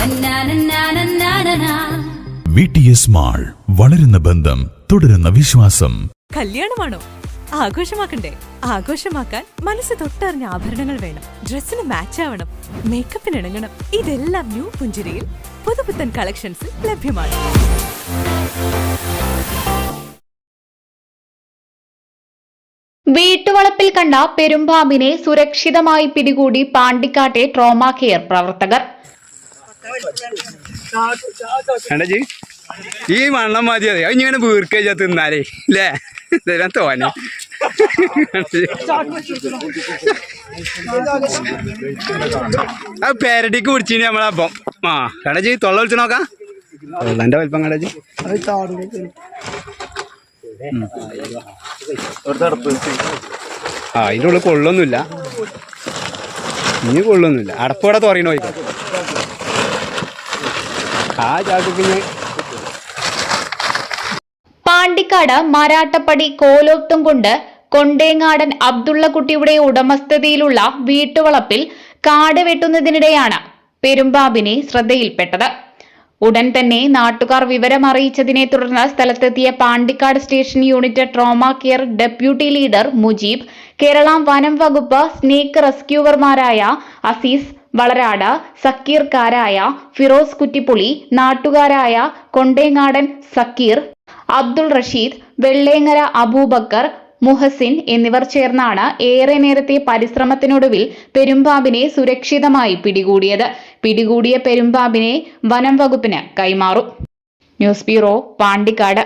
തന്നാനന്നാനന്നാനനാ. V T S mall വളരുന്ന ബന്ധം തുടരുന്ന വിശ്വാസം. കല്യാണമാണോ? ആഘോഷമാക്കണ്ടേ? ആഘോഷമാക്കാൻ മനസ്സ് തൊട്ടറിഞ്ഞ ആഭരണങ്ങൾ വേണം. ഡ്രസ്സിന് മാച്ച് ആവണം. മേക്കപ്പിന് ഇണങ്ങണം. ഇതെല്ലാം ന്യൂ പുഞ്ചിരിയിൽ പുതുപുത്തൻ കളക്ഷൻസിൽ ലഭ്യമാണ്. വീട്ടുവളപ്പിൽ കണ്ട പെരുമ്പാമ്പിനെ സുരക്ഷിതമായി പിടികൂടി പാണ്ടിക്കാട്ടെ ട്രോമ കെയർ പ്രവർത്തകർ. കണ്ടജി ഈ വണ്ണം മതി അതെ. അത് ഇങ്ങനെ വീർക്കഴിച്ചാ തിന്നാലേ. അല്ലേ ഇതെല്ലാം തോന്നെ ആ പേരടിക്ക് പിടിച്ചിന് നമ്മളപ്പം ആ കടജി തൊള്ള വിളിച്ചു നോക്കാം. തൊള്ളന്റെ വലിപ്പം കടജി ആ അതിന്റെ ഉള്ളിൽ കൊള്ളൊന്നുമില്ല. ഇനി കൊള്ളൊന്നുമില്ല. അടപ്പോടെ തുറയണോ പാണ്ടിക്കാട് മരാട്ടപ്പടി കോലോത്തും കൊണ്ട് കൊണ്ടേങ്ങാടൻ അബ്ദുള്ളക്കുട്ടിയുടെ ഉടമസ്ഥതയിലുള്ള വീട്ടുവളപ്പിൽ കാട് വെട്ടുന്നതിനിടെയാണ് പെരുമ്പാമ്പിനെ ശ്രദ്ധയിൽപ്പെട്ടത്. ഉടൻ തന്നെ നാട്ടുകാർ വിവരമറിയിച്ചതിനെ തുടർന്ന് സ്ഥലത്തെത്തിയ Pandikkad station unit trauma care deputy leader Mujeeb Kerala വനം വകുപ്പ് സ്നേക്ക് റെസ്ക്യൂവർമാരായ അസീസ് വളരാട് സക്കീർ കാരായ ഫിറോസ് കുറ്റിപ്പുളി നാട്ടുകാരായ കൊണ്ടേങ്ങാടൻ സക്കീർ അബ്ദുൾ റഷീദ് വെള്ളേങ്ങര അബൂബക്കർ മുഹസിൻ എന്നിവർ ചേർന്നാണ് ഏറെ നേരത്തെ പരിശ്രമത്തിനൊടുവിൽ പെരുമ്പാമ്പിനെ സുരക്ഷിതമായി പിടികൂടിയത്. പിടികൂടിയ പെരുമ്പാമ്പിനെ വനം വകുപ്പിന് കൈമാറും. News bureau Pandikkad.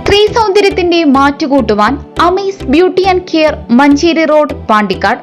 സ്ത്രീ സൗന്ദര്യത്തിന്റെ മാറ്റുകൂട്ടുവാൻ Amaze beauty and care Manjeri road Pandikkad.